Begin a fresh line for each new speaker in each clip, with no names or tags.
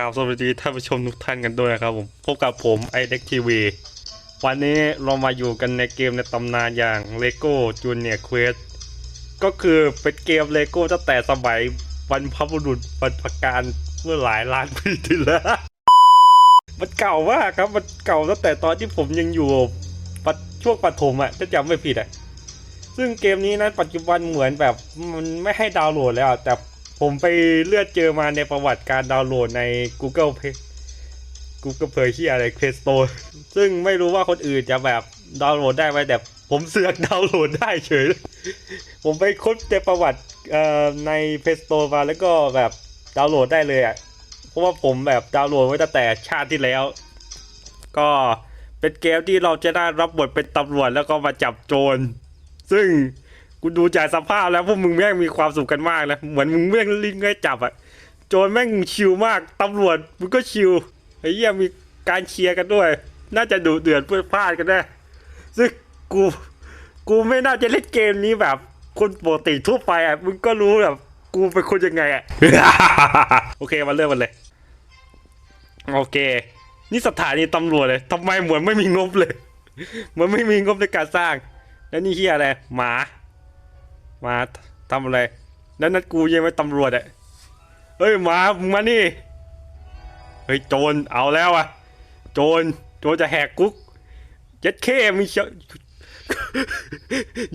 าวสวัสดีท่านผู้ชมทุกท่านกันด้วยนะครับผมพบกับผมไอเด็กทีวีวันนี้เรามาอยู่กันในเกมในตำนานอย่าง LEGO Junior Quest ก็คือเป็นเกม LEGO ตั้งแต่สมัยบรรพบุรุษบรรพการเมื่อหลายล้านปีที่แล้วมันเก่ามากครับมันเก่าตั้งแต่ตอนที่ผมยังอยู่ช่วงปฐมอะถ้าจำไม่ผิดอะซึ่งเกมนี้นั้นปัจจุบันเหมือนแบบมันไม่ให้ดาวน์โหลดแล้วแต่ ผมไปเลือดเจอมาในประวัติการดาวน์โหลดใน Google Play Google Play ที่อะไร Play Store ซึ่งไม่รู้ว่าคนอื่นจะแบบดาวน์โหลดได้ไหมแต่ผมเสือกดาวน์โหลดได้เฉย ผมไปค้นในประวัติใน Play Store มาแล้วก็แบบดาวน์โหลดได้เลยอะ เพราะว่าผมแบบดาวน์โหลดไว้ตั้งแต่ชาติที่แล้ว ก็เป็นเกมที่เราจะได้รับบทเป็นตำรวจแล้วก็มาจับโจร ซึ่ง กูดูจากสภาพแล้วพวกมึงแม่งมีความสุขกันมากนะเหมือนมึงแม่งลิ้นง่ายจับอะโจรแม่งชิลมากตำรวจมึงก็ชิลไอ้เหี้ยมีการเชียร์กันด้วย น่าจะดุเดือดเพื่อพลาดกันแน่ซึ่งกูกูไม่น่าจะเล่นเกมนี้แบบคนปกติทั่วไปอะมึงก็รู้แบบกูเป็นคนยังไงอะโอเคมาเริ่มกันเลยโอเค นี่สถานีตำรวจเลยทำไมเหมือนไม่มีงบเลยเหมือนไม่มีงบในการสร้าง แล้วนี่เฮียอะไรหมา มาทำอะไรแล้วนั่นกูยังไม่ตำรวจอะเฮ้ยมามึงมานี่ เฮ้ยโจรเอาแล้วอะโจรโจรจะแหกคุกย็ดเข้มีเช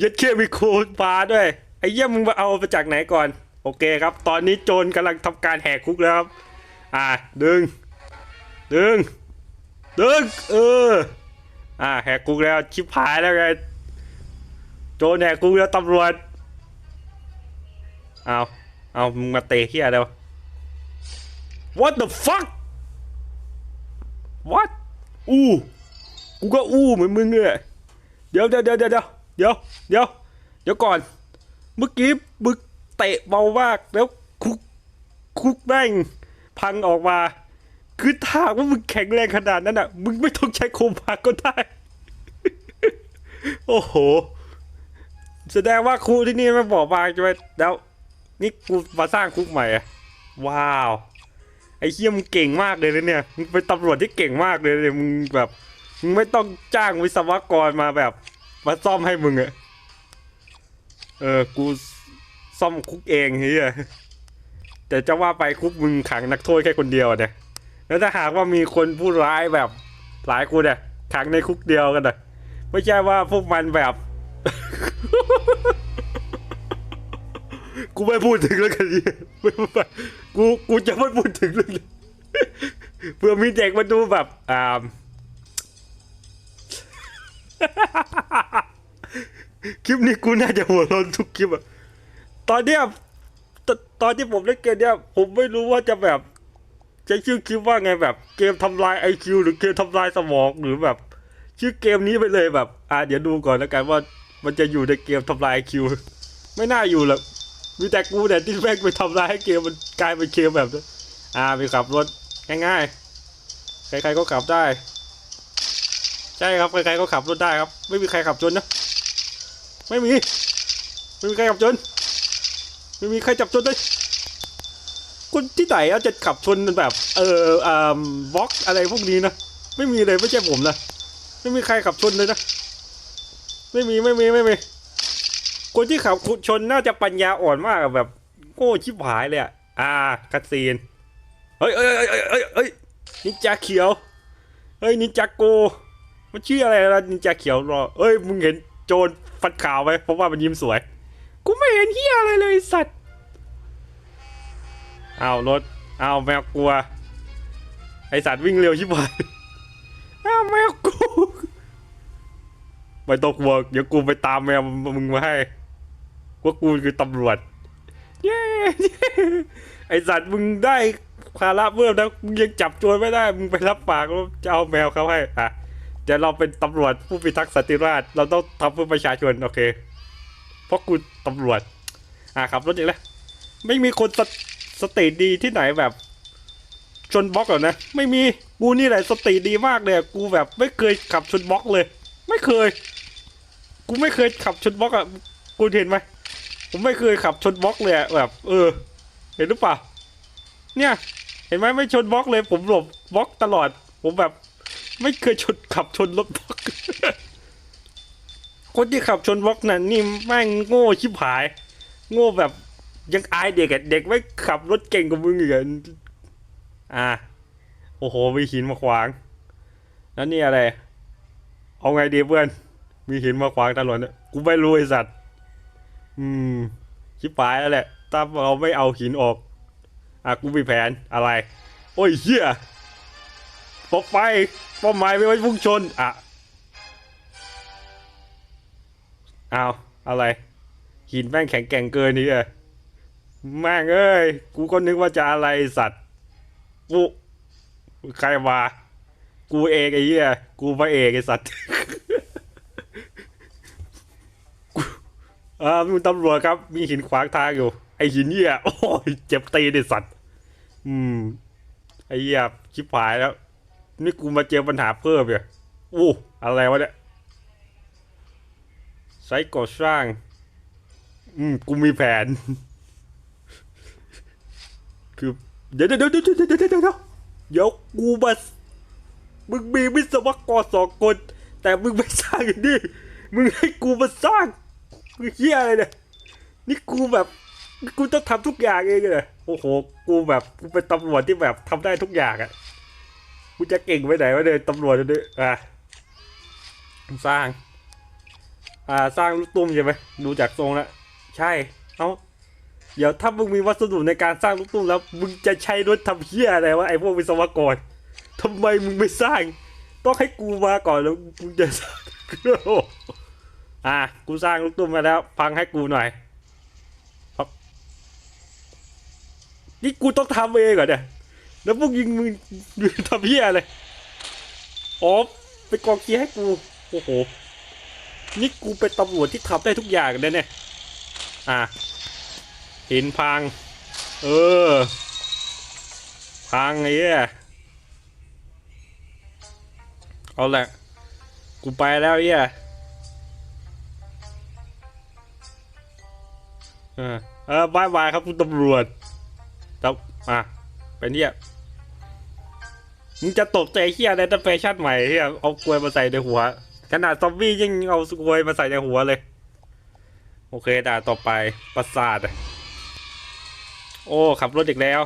ย็ดเข้มีโคดปลาด้วยไอ้เยี่ยมึงมาเอามาจากไหนก่อน โอเคครับ ตอนนี้โจรกำลังทำการแหกคุกแล้วครับ อ่าดึง ดึง ดึง เออ อ่าแหกคุกแล้วชิบหายแล้วไงโจรแหกคุกแล้วตำรวจ เอาเอามึงมาเตะที่อดียว What the fuck What อู้กูก็อู้เหมือนมึงเลยเดี๋ยวเดี๋ยวเดี๋ยวเดี๋ยวเดี๋ยวเดี๋ยวเดี๋ยวก่อน เมื่อกี้มึงเตะเบามากแล้วคุกคุกแม่งพังออกมา คือถามว่ามึงแข็งแรงขนาดนั้นอะ มึงไม่ต้องใช้โคมพากก็ได้ โอ้โห แสดงว่าครูที่นี่มันบอกบางใช่ไหมแล้ว นี่กูมาสร้างคุกใหม่อะว้าว ไอ้เฮียมึงเก่งมากเลยนะเนี่ย มึงเป็นตำรวจที่เก่งมากเลยเนี่ยมึงแบบ มึงไม่ต้องจ้างวิศวกรมาแบบ มาซ่อมให้มึงอะเออ กูซ่อมคุกเองเฮียแต่จะว่าไปคุกมึงขังนักโทษแค่คนเดียวเนี่ย แล้วถ้าหากว่ามีคนผู้ร้ายแบบหลายคนเนี่ยขังในคุกเดียวกันอะไม่ใช่ว่าพวกมันแบบ กูไม่พูดถึงแล้วกันไม่พูดไปกูกูจะไม่พูดถึงเลยเพื่อมีเด็กมาดูแบบอ่าคลิปนี้กูน่าจะหัวร้อนทุกคลิปอะตอนเนี้ยตตอนที่ผมเล่นเกมเนี้ยผมไม่รู้ว่าจะแบบใช้ชื่อคลิปว่าไงแบบ เกมทำลายไอคิวหรือเกมทำลายสมองหรือแบบ ชื่อเกมนี้ไปเลยแบบ อ่าเดี๋ยวดูก่อนแล้วกันว่า มันจะอยู่ในเกมทำลายไอคิวไม่น่าอยู่หรอก มีแต่กูแต่ยที่แม่งไปทำลายให้เกมมันกลายเป็นเกมแบบนั้อ่าไปขับรถง่ายๆ ใครๆก็ขับได้ ใช่ครับใครๆก็ขับรถได้ครับ ไม่มีใครขับจนนะไม่มีไม่มีใครขับจนไม่มีใครจับจนเลยคนที่ไหนเอาจะขับชนแบบ เอออ่าบล็อกอะไรพวกนี้นะไม่มีเลยไม่ใช่ผมนะไม่มีใครขับชนเลยนะไม่มีไม่มีไม่มี คนที่ขับชนน่าจะปัญญาอ่อนมากแบบโง่ชิบหายเลยอะอ่าคัดซีนเฮ้ยเฮ้ยเฮ้ยเฮ้ยเฮ้ยนินจาเขียวเฮ้ยนินจาโกมันชื่ออะไรล่ะนินจาเขียวรอเอ้ยมึงเห็นโจรฟันขาวไหมเพราะว่ามันยิ้มสวย กูไม่เห็นเฮียอะไรเลยสัตว์เอารถเอาแมวกลัว ไอสัตว์วิ่งเร็วชิบหายเอาแมวกูไม่ต้องกลัวเดี๋ยวกูไปตามแมวมึงมาให้ ว่ากูคือตำรวจ เย้ไอสัตว์มึงได้ภาระเพิ่มนะมึงยังจับโจรไม่ได้ มึงไปรับปากแล้วจะเอาแมวเขาให้อะเดี๋ยวเราเป็นตำรวจผู้พิทักษ์สันติราษฎร์เราต้องทำเพื่อประชาชนโอเค เพราะกูตำรวจ อะขับรถอีกแล้วไม่มีคนสตสติดีที่ไหนแบบ ชนบล็อกหรอกนะ ไม่มีกูนี่แหละสติดีมากเลยกูแบบไม่เคยขับชนบล็อกเลย ไม่เคย กูไม่เคยขับชนบล็อกอะกูเห็นไหม ผมไม่เคยขับชนบล็อกเลยแบบ เออ เห็นหรือเปล่าเนี่ย เห็นไหมไม่ชนบล็อกเลย ผมหลบบล็อกตลอด ผมแบบ ไม่เคยชนขับชนรถบล็อก คนที่ขับชนบล็อกนั่นนี่แม่งโง่ชิบหาย โง่แบบยังอายเด็กอะเด็กไม่ขับรถเก่งกว่ามึงอีกอะอ่าโอ้โหมีหินมาขวาง แล้วนี่อะไร เอาไงดีเพื่อน มีหินมาขวางถนนเนี่ยกูไม่รู้ไอสัตว์ อืมชิบหายแล้วแหละ ถ้าเราไม่เอาหินออก อะกูมีแผนอะไร โอ้ยเฮียปกไปเป้าหมายไม่ไว้พุ่งชน อะเอาอะไร หินแม่งแข็งแกร่งเกินนี่อะแม่งเอ้ย กูก็นึกว่าจะอะไรสัตว์กูใครมา กูเองไอ้เหี้ย กูพระเอกไอ้สัตว์ อ่าคุณตำรวจครับ มีหินขวางทางอยู่ ไอหินเนี่ยโอ้ยเจ็บตีดิสัตว์ อืม ไอเหี้ยชิบหายแล้ว นี่กูมาเจอปัญหาเพิ่มเนี่ยอู้อะไรวะเนี่ยไซต์ก่อสร้าง อืม กูมีแผน คือ เดี๋ยวเดี๋ยวเดี๋ยวเดี๋ยวเดี๋ยวเดี๋ยวเดี๋ยวกูมามึงมีวิศวกรสองคน แต่มึงไม่สร้างอย่างนี้มึงให้กูมาสร้าง มึงเฮียอะไรเนี่ย นี่กูแบบกูต้องทำทุกอย่างเองเลยโอ้โห กูแบบกูเป็นตำรวจที่แบบทำได้ทุกอย่างอะกูจะเก่งไปไหนวะเนี่ยตำรวจเนี่ยอะสร้าง อ่าสร้างลูกตุ้มใช่ไหมดูจากทรงแล้วใช่เอ้าเดี๋ยวถ้ามึงมีวัสดุในการสร้างลูกตุ้มแล้ว มึงจะใช้รถทำเฮียอะไรวะไอ้พวกวิศวกรทำไมมึงไม่สร้าง ต้องให้กูมาก่อนแล้วมึงจะสร้าง อะกูสร้างลูกตุ้มมาแล้วฟังให้กูหน่อยนี่กูต้องทำเองเหรอเนี่ยแล้วพวกยิงมึงทำเพี้ยอะไรอ๋อไปกองเกียร์ให้กูโอ้โหนี่กูเป็นตำรวจที่ทำได้ทุกอย่างเลยเนี่ยอะหินพัง เออ พังไอ้เหี้ยเอาแหละกูไปแล้วเหี้ย เออเออบายบายครับคุณตำรวจจับอะเป็นเหี้ยมึงจะตกใจเหี้ยอะไรแต่แฟชั่นใหม่เหี้ยเอากลวยมาใส่ในหัว ขนาดซอมบี้ยังเอากลวยมาใส่ในหัวเลย โอเคด่าต่อไปประสาทอะโอ้ขับรถอีกแล้ว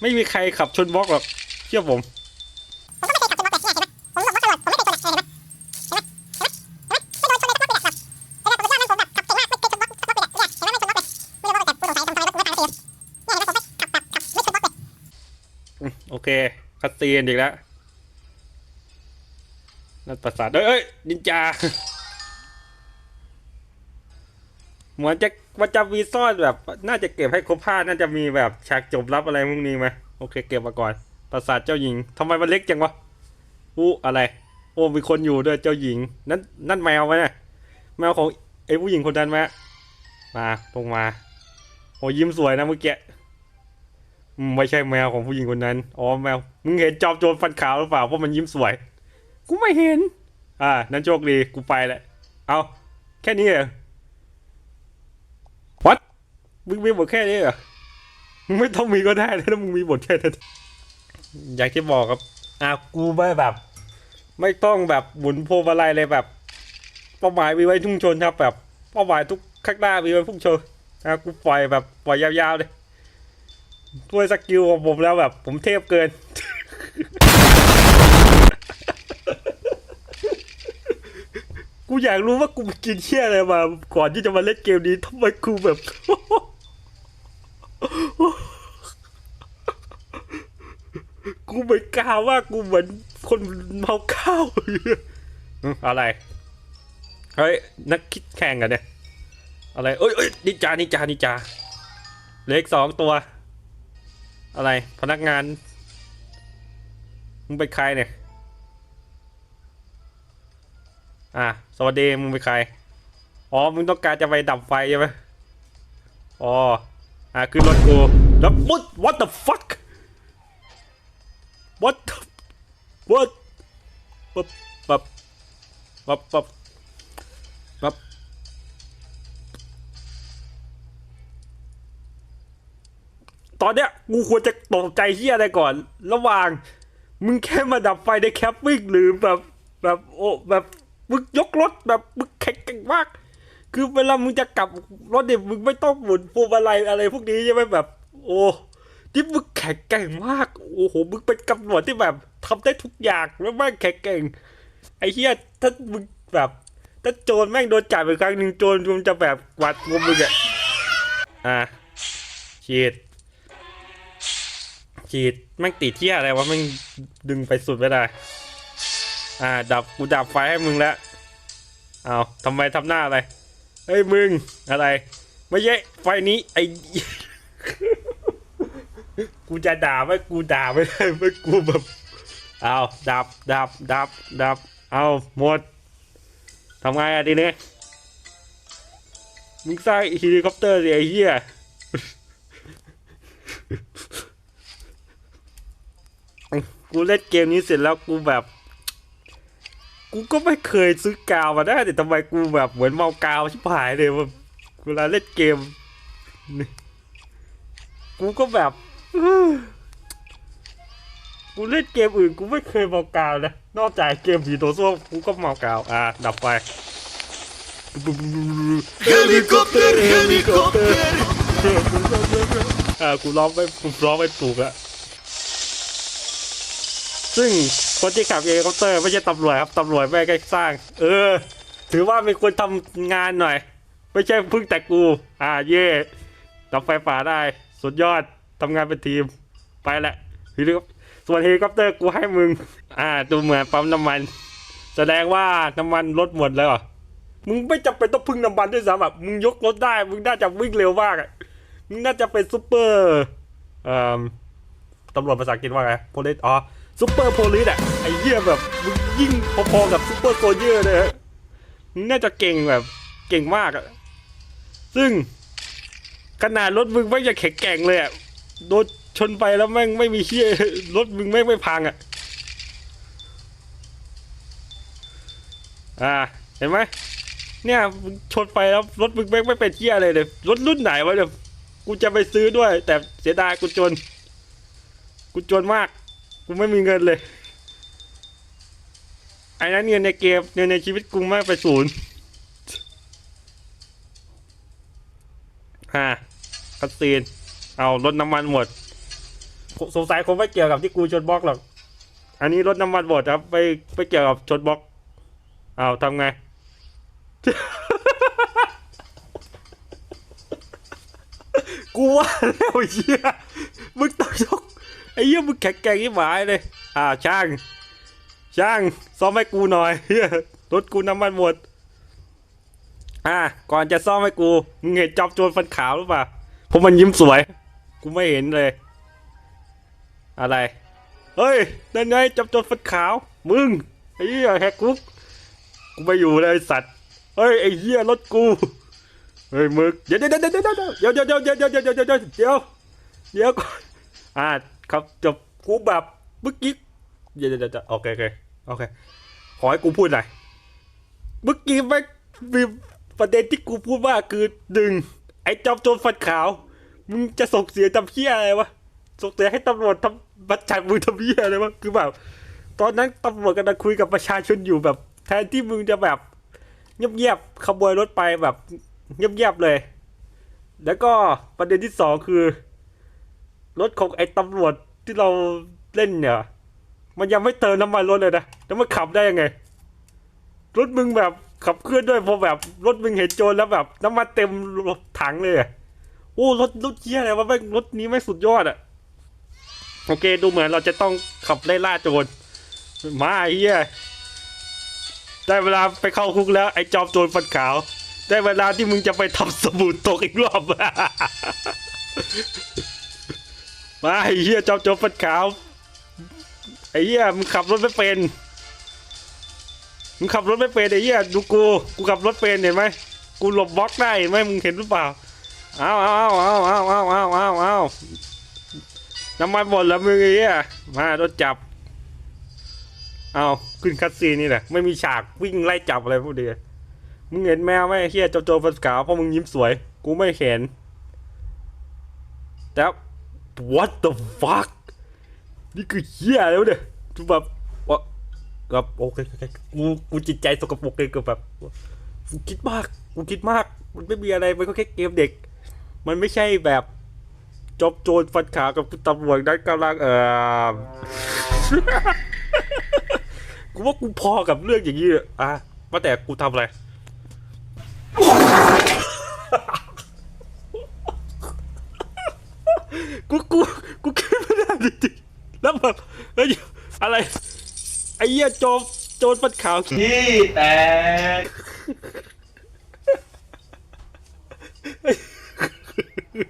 ไม่มีใครขับชนบล็อกหรอกเชื่อผม เค คัดซีนอีกแล้วนั่นประสาทเอ้ยเอ้ยนินจา เหมือนจะมันจะมีซ่อนแบบ น่าจะเก็บให้ครบผ้าน่าจะมีแบบฉากจบลับอะไรพวกนี้ไหมโอเค เก็บมาก่อน ประสาทเจ้าหญิงทำไมมันเล็กจังวะอู้อะไร โอ้มีคนอยู่ด้วยเจ้าหญิง นั่นนั่นแมวไหมเนี่ยแมวของไอ้ผู้หญิงคนนั้นไหมมาลงมาโอ้ยิ้มสวยนะเมื่อกี้ อืมไม่ใช่แมวของผู้หญิงคนนั้น อ๋อแมว มึงเห็นจอมโจรฟันขาวหรือเปล่า เพราะมันยิ้มสวย กูไม่เห็น อ่า นั่นโชคดี กูไปแหละ เอา แค่นี้เหรอวัดมึงมีบทแค่นี้เหรอ มึงไม่ต้องมีก็ได้ถ้ามึงมีบทแค่นั้นอย่างที่บอกครับ อ่ากูไม่แบบ ไม่ต้องแบบหมุนโพวงมาลัยเลยแบบ เป้าหมายมีไว้ทุ่งชนครับแบบ เป้าหมายทุกข้างหน้ามีไว้พุ่งชน อะกูปล่อยแบบปล่อยยาวๆเลย ด้วยสกิลของผมแล้วแบบ ผมเทพเกิน กูอยากรู้ว่ากูกินเชี่ยอะไรมา ก่อนที่จะมาเล่นเกมนี้ทำไมกูแบบ กูไม่กล้าว่ากูเหมือนคนเมาข้าวอะไร เฮ้ย นักคิดแข่งกันเนี่ย อะไร เอ้ยเอ้ยนิจานิจานิจาเลืออีกสองตัว อะไรพนักงาน มึงเป็นใครเนี่ย อะ สวัสดี มึงเป็นใคร อ๋อ มึงต้องการจะไปดับไฟใช่ไหมอ๋อ อะขึ้นรถกู แล้ว what what the fuck what the- what ปั๊บปั๊บปั๊บปั๊บปั๊บ ตอนเนี้ยกูควรจะตกใจเฮียอะไรก่อน ระหว่าง มึงแค่มาดับไฟในแคปปิ้งหรือแบบแบบโอ้แบบมึงยกรถแบบมึงแข็งแกร่งมาก คือเวลามึงจะกลับรถเนี่ยมึงไม่ต้องหมุนพวงมาลัยอะไรพวกนี้ใช่ไหมแบบ โอ้ที่มึงแข็งแกร่งมาก โอ้โหมึงเป็นตำรวจที่แบบทำได้ทุกอย่างแล้วแม่งแข็งแกร่งไอ้เหี้ยถ้ามึงแบบถ้าโจรแม่งโดนจับอีกครั้งหนึ่งโจรมันจะแบบกวาดงมมึงอะอะฉีด ฉีดแม่งติดเที่ยอะไรวะแม่งดึงไปสุดไม่ได้ อ่า ดับกูดับไฟให้มึงแล้วเอาทำไมทำหน้าอะไรเฮ้ยมึงอะไร ไม่ใช่ไฟนี้ไอกูจะด่าไหมกูด่าไม่ได้ไม่กูแบบเอาดับดับดับดับเอาหมดทำไงอะทีนี้มึงสร้างเฮลิคอปเตอร์สิไอ้เหี้ย กูเล่นเกมนี้เสร็จแล้วกูแบบ กูก็ไม่เคยซื้อกาวมาได้แต่ทำไมกูแบบเหมือนเมากาวชิบหายเลยว่าเวลาเล่นเกมนี่กูก็แบบกูเล่นเกมอื่นกูไม่เคยเมากาวนะนอกจากเกมผีตัวส้วมกูก็เมากาวอะดับไฟ
Helikopter, helikopter.
อ่ากูร้องไปกูร้องไปถูกอะ ซึ่งคนที่ขับเฮลิคอปเตอร์ไม่ใช่ตำรวจครับตำรวจแม่ก็สร้าง เออ ถือว่ามีคนทำงานหน่อย ไม่ใช่พึ่งแต่กู อ่าเย่ดับไฟป่าได้ สุดยอดทำงานเป็นทีมไปแหละเฮลิคอปส่วนเฮลิคอปเตอร์กูให้มึง อ่า ดูเหมือนปั๊มน้ำมัน แสดงว่าน้ำมันลดหมดแล้วมึงไม่จำเป็นต้องพึ่งน้ำมันด้วยซ้ำแบบมึงยกรถได้ มึงน่าจะวิ่งเร็วมากอะมึงน่าจะเป็นซูเปอร์เอ่อตำรวจภาษาอังกฤษว่าไงโพลิสอ๋อ ซูเปอร์โพลิสอะไอ้เหี้ยแบบมึงยิ่งพอๆกับซูเปอร์โซเยอร์เลยฮะมึงน่าจะเก่งแบบเก่งมากอะซึ่งขนาดรถมึงไม่จะแข็งแกร่งเลยอะโดนชนไปแล้วแม่งไม่มีเหี้ยรถมึงแม่งไม่พังอะอ่าเห็นไหมเนี่ยชนไปแล้วรถมึงแม่งไม่เป็นเที่ยอะไรเลยรถรุ่นไหนวะเนี่ยกูจะไปซื้อด้วย แต่เสียดายกูจน กูจนมาก กูไม่มีเงินเลย ไอ้นั้นเงินในเกมเงินในชีวิตกูม่งไปศูนย์ฮ่าคัสซีน เอารถน้ำมันหมด สงสัยคงไม่เกี่ยวกับที่กูชนบล็อกหรอก อันนี้รถน้ำมันหมดครับไม่ไม่เกี่ยวกับชนบล็อก เอาทำไง กูว่าแล้วไอ้เหี้ยมึงต้องยก อ้เหี้ยมึงแข็งแกร่งที่หมายเลย อ่าช่าง ช่างซ่อมให้กูหน่อยเฮียรถกูน้ำมันหมด อ่า ก่อนจะซ่อมให้กูมึงเห็นจอบโจรฟันขาวหรือเปล่าเพราะมันยิ้มสวย กูไม่เห็นเลย อะไร เฮ้ยนั่นไงจอบโจรฟันขาว มึงไอ้เหี้ยแฮกคุกกูไม่อยู่เลยสัตว์เฮ้ยไอ้เหี้ยรถกูเฮ้ยมึกเดี๋ยวเดี๋ยวเดี๋ยวเดี๋ยวเดี๋ยวเดี๋ยวเดี๋ยวเดี๋ยวเดี๋ยวเดี๋ยวเดี๋ยวเดี๋ยวเดี๋ยวเดี๋ยวก่อนอ่า ครับจบกูแบบเมื่อกี้เดี๋ยวเดี๋ยวโอเคโอเคโอเคขอให้กูพูดหน่อยเมื่อกี้ไม่มีประเด็นที่กูพูดว่าคือหนึ่งไอ้จอมโจรฟันขาว มึงจะส่งเสียงทำเพี้ยอะไรวะส่งเสียให้ตำรวจทำบัตรจับมึงทำเพี้ยอะไรวะคือแบบ ตอนนั้นตำรวจกำลังคุยกับประชาชนอยู่แบบ แทนที่มึงจะแบบเงียบๆขบวยรถไปแบบเงียบๆเลย แล้วก็ประเด็นที่สองคือ รถของไอ้ตำรวจที่เราเล่นเนี่ย มันยังไม่เติมน้ำมันรถเลยนะ แล้วมันขับได้ยังไง รถมึงแบบขับเคลื่อนด้วยพอแบบรถมึงเห็นโจรแล้วแบบ น้ำมันเต็มรถถังเลยโอ้รถรถเยี่ยอะไรวะแม่งรถนี้ไม่สุดยอดอะโอเคดูเหมือนเราจะต้องขับไล่ล่าโจรมาเฮียได้เวลาไปเข้าคุกแล้ว ไอ้จอมโจรฟันขาว ได้เวลาที่มึงจะไปทำสบู่ตกอีกรอบ มาไอ้เหี้ยจอมโจรฟันขาวไอ้เหี้ยมึงขับรถไม่เป็นมึงขับรถไม่เป็นไอ้เหี้ยดูกูกูขับรถเป็นเห็นไหมกูหลบบล็อกได้เห็นไหมมึงเห็นหรือเปล่าเอาเอาเอาเอาเอาเอาเอาเอาเอาน้ำมันหมดแล้วมึงไอ้เหี้ยมาโดนจับเอาขึ้นคัดซีนนี่แหละไม่มีฉากวิ่งไล่จับอะไรพวกเดียมึงเห็นแมวไหมเฮียโจโจฟันขาวเพราะมึงยิ้มสวย กูไม่เห็นแต่ what the fuck นี่คือเหี้ยแล้วเนี่ยคือแบบว่าแบบโอเคกูกูจิตใจสกปรกเลยคือแบบกูคิดมากกูคิดมาก มันไม่มีอะไรมันก็แค่เกมเด็ก มันไม่ใช่แบบจบโจรฟันขากับตำรวจนั้นกำลังเออกูว่ากูพอกับเรื่องอย่างนี้อะอะว่าแต่กูทำอะไร กูกูกูคิดไม่ได้จริงๆแล้วแบบเฮ้ยอะไรไอ้เหี้ยโจรโจรฟันขาว
ที่แตก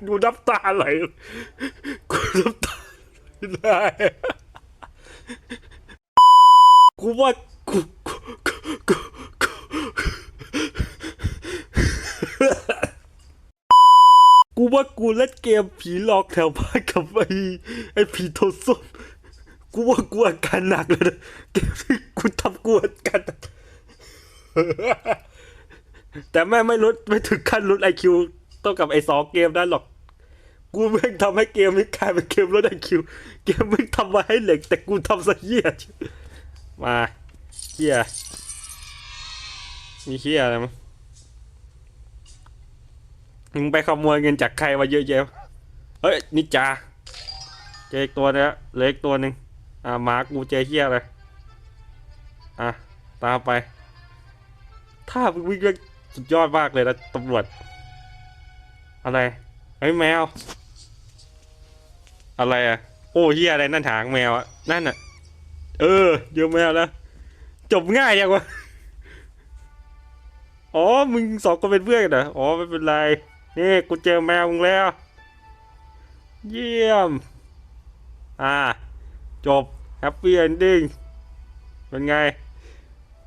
ดูน้ำตาไหลกูน้ำตาไหลกูว่ากูกูกูกู กูว่ากูเล่นเกมผีหลอกแถวบ้านกับไอ้ไอ้ผีโทส้มกูว่ากูอาการหนักเลยนะเกมที่กูทำกูอาการหนักแต่แม่ไม่ลดไม่ถึงขั้นลดไอคิวเท่ากับไอ้สองเกมได้หรอก กูแม่งทำให้เกมนี้กลายเป็นเกมลดไอคิวเกมแม่งทำมาให้เหล็ก แต่กูทำซะเหี้ยมาเหี้ยมีเหี้ยอะไรมั้ง มึงไปขโมยเงินจากใครมาเยอะแยะเฮ้ยนิจาเจออีกตัวนี้เลืออีกตัวหนึ่งอ่าหมากูเจอเหี้ยอะไรอะตามไป ถ้ามึงวิ่งเรื่องสุดยอดมากเลยนะตำรวจ อะไรเฮ้แมว อะไรอะ โอ้เฮียอะไรนั่นหางแมวอะ นั่นอะ เออเจอแมวแล้ว จบง่ายยังวะ อ๋อ มึงสองคนเป็นเพื่อนกันเหรอ อ๋อ ไม่เป็นไร นี่กูเจอแมวมึงแล้ว เยี่ยม อ่า จบแฮปปี้เอนดิ้งเป็นไง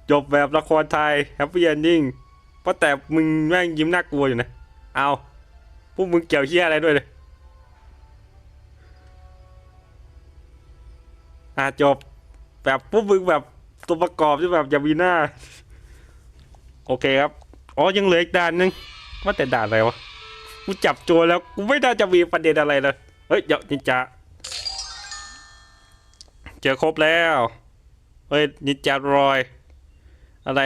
จบแบบละครไทยแฮปปี้เอนดิ้งเพราะแต่มึงแม่งยิ้มน่ากลัวอยู่นะ เอาพวกมึงเกี่ยวเฮียอะไรด้วยเลยอะจบแบบพวกมึงแบบตัวประกอบที่แบบอย่ามีหน้า โอเคครับ อ๋อ ยังเหลืออีกด่านหนึง ว่าแต่ด่านอะไรวะ กูจับโจรแล้วกูไม่น่าจะมีประเด็นอะไรเลยเฮ้ยเดี๋ยวนินจาเจอครบแล้วเฮ้ยนินจารอย อะไร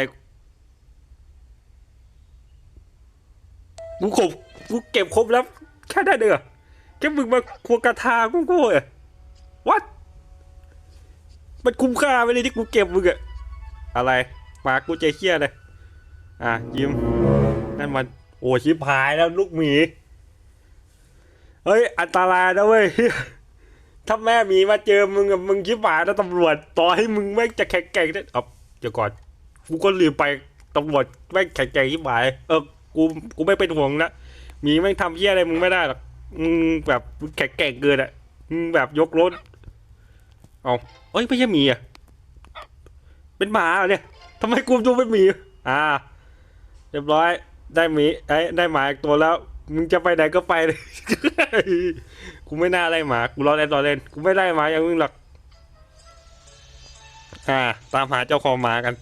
กูขบกูเก็บครบแล้วแค่ได้เด้อแค่มึงมาควงกระทากูกูเอะวัดมันคุ้มค่าไปเลยที่กูเก็บมึงอะอะไรปากกูใจเคี้ยเลยอะยิ้มนั่นมัน โอ้ชิบหายแล้วลูกหมี เฮ้ย อันตรายนะเว้ย ถ้าแม่หมีมาเจอมึงมึงชิบหายนะตำรวจ ต่อให้มึงแม่งจะแข็งแกร่งได้เอาเดี๋ยวก่อน กูก็ลืมไปตำรวจแม่งแข็งแกร่งชิบหายเออ กูกูไม่เป็นห่วงนะหมีแม่งทำเหี้ยอะไรมึงไม่ได้หรอกมึงแบบแข็งแกร่งเกินอะมึงแบบยกรถเอาเอ้ยไม่ใช่หมีอะเป็นหมาเหรอเนี่ยทำไมกูดูเป็นหมีอ่า เรียบร้อย ได้มีไอ้ได้หมาอีกตัวแล้ว มึงจะไปไหนก็ไปเลย กูไม่น่าไล่หมา กูรอเล่นรอเล่น กูไม่ไล่หมาอย่างมึงหรอก อ่า ตามหาเจ้าของหมากัน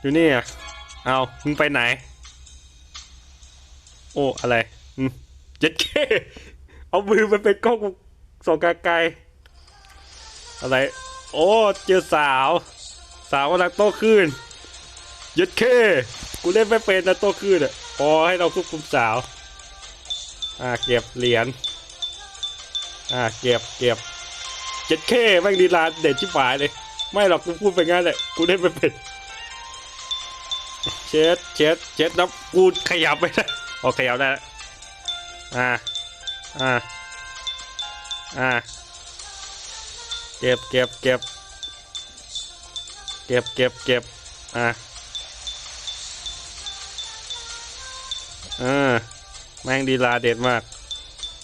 อยู่นี่อะ เอามึงไปไหน โอ้ อะไรอืมเจ็ดเคเอามือมันเป็นกล้องสองกาไกลๆอะไร โอ้ เจอสาว สาวกำลังโตขึ้นเย็ดเค กูเล่นไม่เป็นนะโตขึ้นอะอ๋อให้เราควบคุมสาว อ่าเก็บเหรียญ อ่าเก็บเก็บเจ็ดเคแม่งดีลาเด็ดชิบหายเลย ไม่หรอกกูพูดไปงั้นแหละกูเล่นไม่เป็นเช็ดเช็ดเช็ดแล้วกูขยับไม่ได้โอขยับได้แล้วอ่าอ่าอ่าเก็บเก็บเก็บเก็บเก็บเก็บอ่า อ่าแม่งดีลาเด็ดมาก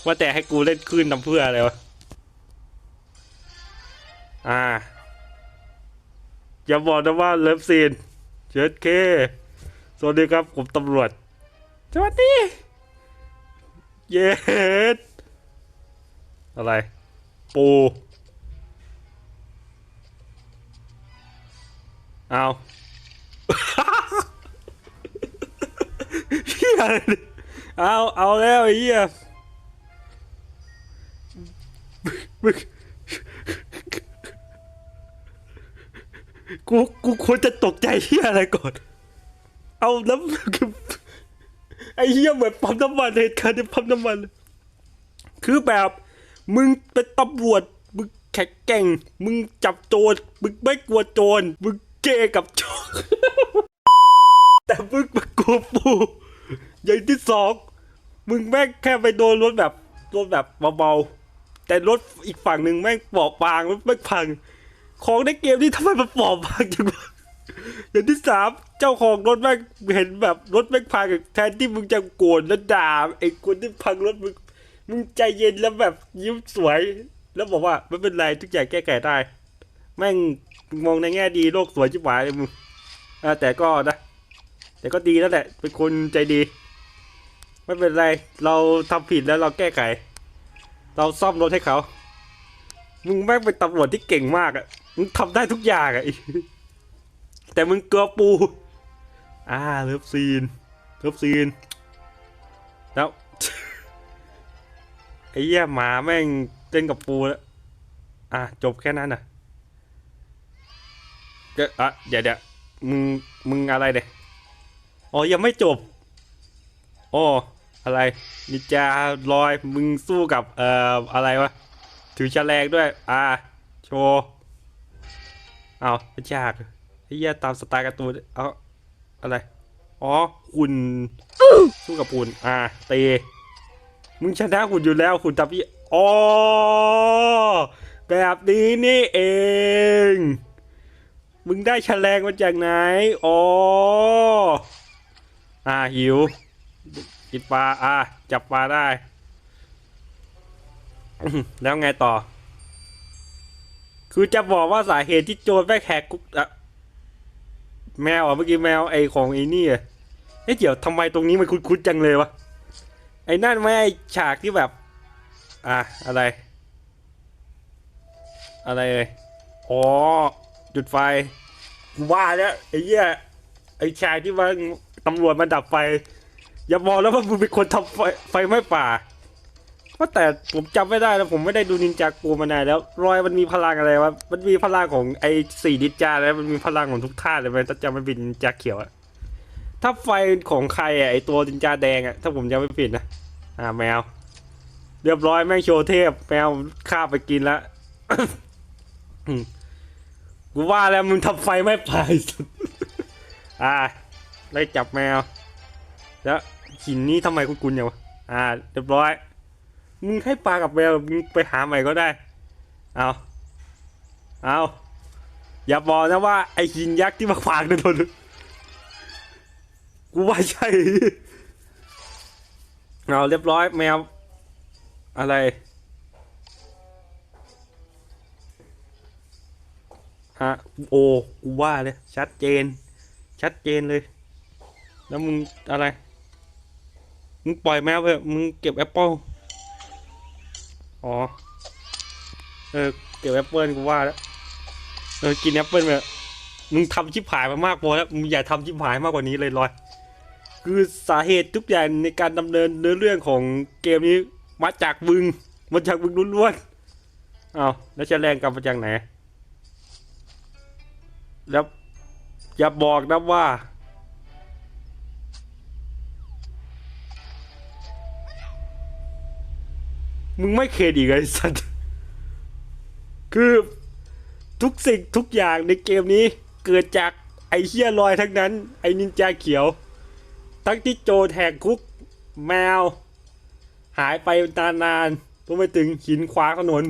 ว่าแต่ให้กูเล่นคลื่นทำเพื่ออะไรวะ อ่า อย่าบอกนะว่าเลิฟซีนเช็ดเค สวัสดีครับผมตำรวจ สวัสดี เย็ดอะไร ปูเอา เอาเอาแล้วไอ้เหี้ยมึงกูกูควรจะตกใจเฮียอะไรก่อน เอาแล้วไอ้เฮียเหมือนปั๊มน้ำมันเหตุการณ์ในปั๊มน้ำมัน คือแบบมึงเป็นตำรวจมึงแข็งแกร่ง มึงจับโจรมึงไม่กลัวโจรมึงเกกับโจรแต่มึงมากลัวปู อย่างที่สองมึงแม่งแค่ไปโดนรถแบบรถแบบเบาๆแต่รถอีกฝั่งหนึ่งแม่งปอกบางแม่งพัง ของในเกมนี้ทำไมมันปอกบางจังวะอย่างที่สามเจ้าของรถแม่งเห็นแบบรถแม่งพังแทนที่มึงจะโกรธแล้วด่าไอ้คนที่พังรถมึงมึงใจเย็นแล้วแบบยิ้มสวย แล้วบอกว่าไม่เป็นไรทุกอย่างแก้ไขได้ แม่งมองในแง่ดีโลกสวยจิ๋วหายเลยมึงแต่ก็นะแต่ก็ดีแล้วแหละเป็นคนใจดี ไม่เป็นไร เราทำผิดแล้วเราแก้ไข เราซ่อมรถให้เขา มึงแม่งเป็นตำรวจที่เก่งมากอะมึงทำได้ทุกอย่างอะแต่มึงเกลือปู อ่าเลิฟซีนเลิฟซีน แล้วไอ้เหี้ยหมาแม่งเต้นกับปูแล้วอะจบแค่นั้นน่ะเดี๋ยวอะเดี๋ยวเดี๋ยวมึง มึงอะไรเนี่ย อ๋อ ยังไม่จบ อ๋อ อะไรนิจาลอยมึงสู้กับเอ่ออะไรวะถือแฉลงด้วย อ่า โชว์เอาไม่ยากเหี้ยตามสไตล์การ์ตูนเอาอะไร อ๋อคุณสู้กับคุณอ่าเตมึงชนะคุณอยู่แล้วคุณทำพี่อ๋อแบบนี้นี่เอง มึงได้แฉลงมาจากไหน อ๋อ อ่าหิว กินปลาอ่าจับปลาได้ แล้วไงต่อ คือจะบอกว่าสาเหตุที่โจรแม่แหกคุกอะแมวอะเมื่อกี้แมวไอของไอ้นี่อะเอ๊ะเดี๋ยวทำไมตรงนี้มันคุ้นๆจังเลยวะไอ้นั่นไม่ฉากที่แบบ อะอะไร อะไรเลยอ๋อจุดไฟกูว่าแล้วไอ้เหี้ยไอ้ชายที่ว่าตำรวจมาดับไฟ อย่าบอกแล้วว่ามึงเป็นคนทำไฟไฟไหม้ป่าเพราะแต่ผมจำไม่ได้แล้วผมไม่ได้ดูนินจากูมานานแล้ว รอยมันมีพลังอะไรวะมันมีพลังของไอ้สี่นินจาแล้วมันมีพลังของทุกท่าเลยมันถ้าจำไม่ผิดนินจาเขียวอะถ้าไฟของใครอะไอ้ตัวนินจาแดงอะถ้าผมจำไม่ผิดนะอ่าแมว เรียบร้อยแม่งโชว์เทพแมวฆ่าไปกินล้วอืมกูว่าแล้วมึงทำไฟไม่ไปสุดอ่าไล่จับแมวแล้ว หินนี้ทำไมคุณกุนอย่างวะอ่าเรียบร้อย มึงให้ปลากับแมวมึงไปหาใหม่ก็ได้ เอาเอาอย่าบอกนะว่าไอหินยักษ์ที่มาขวางถนนกูว่าใช่เอาเรียบร้อยแมวอะไร ฮะ โอ้ กูว่าเลย ชัดเจน ชัดเจนเลย แล้วมึงอะไร มึงปล่อยแมวไปเถอะมึงเก็บแอปเปิลอ๋อ เออ เก็บแอปเปิลกูว่าแล้ว เออ กินแอปเปิลไปเถอะมึงทำชิบหายมามากพอแล้ว มึงอย่าทำชิบหายมากกว่านี้เลยลอย คือสาเหตุทุกอย่างในการดำเนินเนื้อเรื่องของเกมนี้มาจากมึง มาจากมึงล้วนๆอ้าแล้วจะแรงกลับมาจากไหน แล้วอย่าบอกนะว่า มึงไม่เข็ดอีกไอ้สัตว์คือทุกสิ่งทุกอย่างในเกมนี้เกิดจากไอ้เฮียลอยทั้งนั้น ไอ้นินจาเขียว ทั้งที่โจแหกคุก แมว หายไปนานนๆรวมไปถึงหินขวางถนน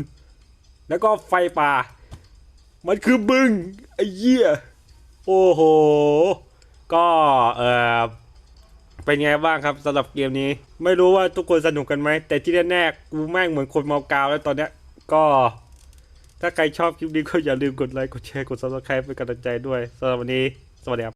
แล้วก็ไฟป่า มันคือบึงไอ้เหี้ย โอ้โห ก็เออ เป็นไงบ้างครับสำหรับเกมนี้ ไม่รู้ว่าทุกคนสนุกกันไหม แต่ที่แน่ๆกูแม่งเหมือนคนเมากาวแล้วตอนเนี้ยก็ ถ้าใครชอบคลิปนี้ก็อย่าลืมกดไลค์กดแชร์กดซับสไครป์เป็นกำลังใจด้วยสำหรับวันนี้ สวัสดีครับ